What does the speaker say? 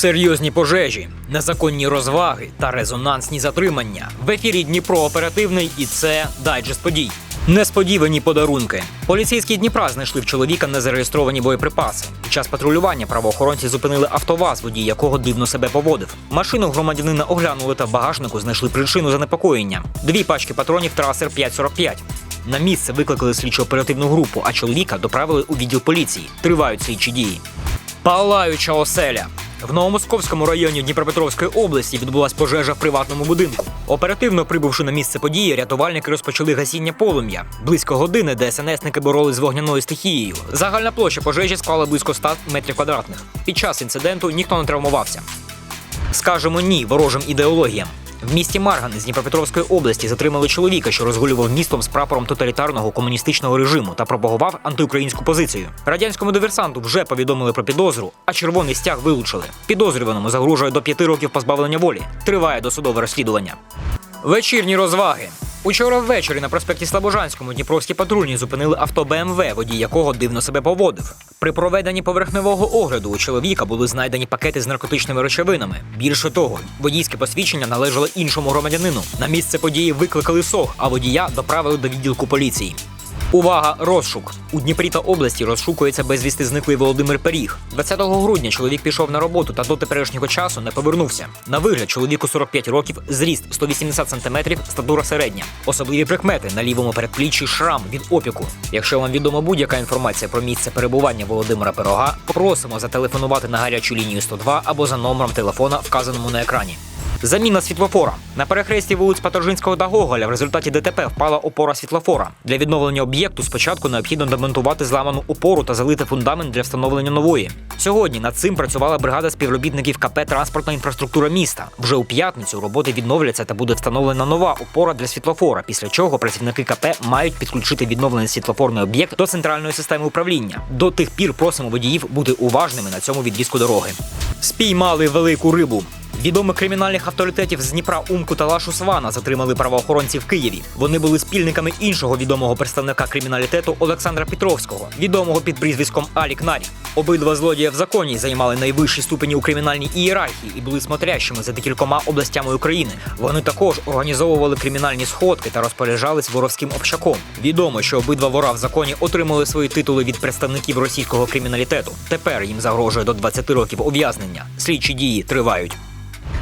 Серйозні пожежі, незаконні розваги та резонансні затримання. В ефірі Дніпро оперативний і це дайджест подій. Несподівані подарунки. Поліцейські Дніпра знайшли в чоловіка незареєстровані боєприпаси. Під час патрулювання правоохоронці зупинили автоваз, водій якого дивно себе поводив. Машину громадянина оглянули та в багажнику знайшли причину занепокоєння. Дві пачки патронів трасер 545. На місце викликали слідчо оперативну групу, а чоловіка доправили у відділ поліції. Тривають слідчі дії. Палаюча оселя. В Новомосковському районі Дніпропетровської області відбулась пожежа в приватному будинку. Оперативно прибувши на місце події, рятувальники розпочали гасіння полум'я. Близько години ДСНСники боролись з вогняною стихією. Загальна площа пожежі склала близько 100 метрів квадратних. Під час інциденту ніхто не травмувався. Скажемо ні ворожим ідеологіям. В місті Марган з Дніпропетровської області затримали чоловіка, що розгулював містом з прапором тоталітарного комуністичного режиму та пропагував антиукраїнську позицію. Радянському диверсанту вже повідомили про підозру, а червоний стяг вилучили. Підозрюваному загрожує до п'яти років позбавлення волі. Триває досудове розслідування. Вечірні розваги. Учора ввечері на проспекті Слобожанському Дніпровські патрульні зупинили авто БМВ, водій якого дивно себе поводив. При проведенні поверхневого огляду у чоловіка були знайдені пакети з наркотичними речовинами. Більше того, водійське посвідчення належало іншому громадянину. На місце події викликали СОГ, а водія доправили до відділку поліції. Увага, розшук у Дніпрі та області розшукується безвісти зниклий Володимир Періг. 20 грудня чоловік пішов на роботу та до теперішнього часу не повернувся. На вигляд чоловіку 45 років, зріст 180 см, статура середня. Особливі прикмети на лівому передпліччі шрам від опіку. Якщо вам відома будь-яка інформація про місце перебування Володимира Пирога, просимо зателефонувати на гарячу лінію 102 або за номером телефона, вказаному на екрані. Заміна світлофора на перехресті вулиць Паторжинського та Гоголя в результаті ДТП впала опора світлофора. Для відновлення об'єкту спочатку необхідно демонтувати зламану опору та залити фундамент для встановлення нової. Сьогодні над цим працювала бригада співробітників КП Транспортна інфраструктура міста. Вже у п'ятницю роботи відновляться та буде встановлена нова опора для світлофора. Після чого працівники КП мають підключити відновлений світлофорний об'єкт до центральної системи управління. До тих пір просимо водіїв бути уважними на цьому відрізку дороги. Спіймали велику рибу. Відомих кримінальних авторитетів з Дніпра Умку та Лашу Свана затримали правоохоронці в Києві. Вони були спільниками іншого відомого представника криміналітету Олександра Петровського, відомого під прізвиськом Алік Нарі. Обидва злодія в законі займали найвищі ступені у кримінальній ієрархії і були смотрящими за декількома областями України. Вони також організовували кримінальні сходки та розпоряджались воровським общаком. Відомо, що обидва вора в законі отримали свої титули від представників російського криміналітету. Тепер їм загрожує до 20 років ув'язнення. Слідчі дії тривають.